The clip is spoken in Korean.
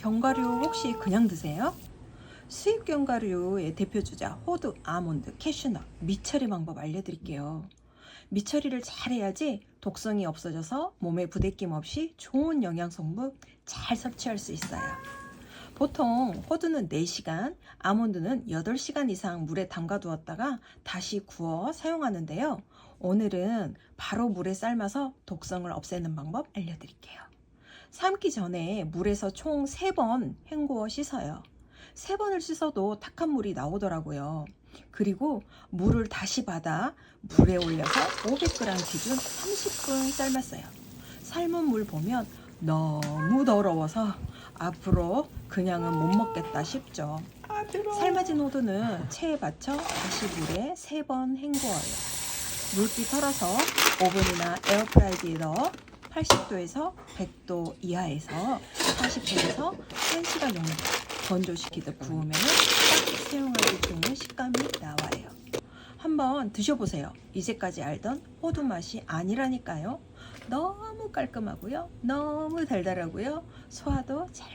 견과류 혹시 그냥 드세요? 수입 견과류의 대표 주자 호두, 아몬드, 캐슈넛, 미처리 방법 알려드릴게요. 미처리를 잘 해야지 독성이 없어져서 몸에 부대낌 없이 좋은 영양 성분 잘 섭취할 수 있어요. 보통 호두는 4시간, 아몬드는 8시간 이상 물에 담가 두었다가 다시 구워 사용하는데요. 오늘은 바로 물에 삶아서 독성을 없애는 방법 알려드릴게요. 삶기 전에 물에서 총 3번 헹구어 씻어요. 3번을 씻어도 탁한 물이 나오더라고요. 그리고 물을 다시 받아 물에 올려서 500g 기준 30분 삶았어요. 삶은 물 보면 너무 더러워서 앞으로 그냥은 못 먹겠다 싶죠. 삶아진 호두는 체에 받쳐 다시 물에 3번 헹구어요. 물기 털어서 오븐이나 에어프라이기에 넣어 80도에서 100도 이하에서 40분에서 1시간 정도 건조시키듯 구우면 딱 사용하기 좋은 식감이 나와요. 한번 드셔보세요. 이제까지 알던 호두 맛이 아니라니까요. 너무 깔끔하고요. 너무 달달하고요. 소화도 잘.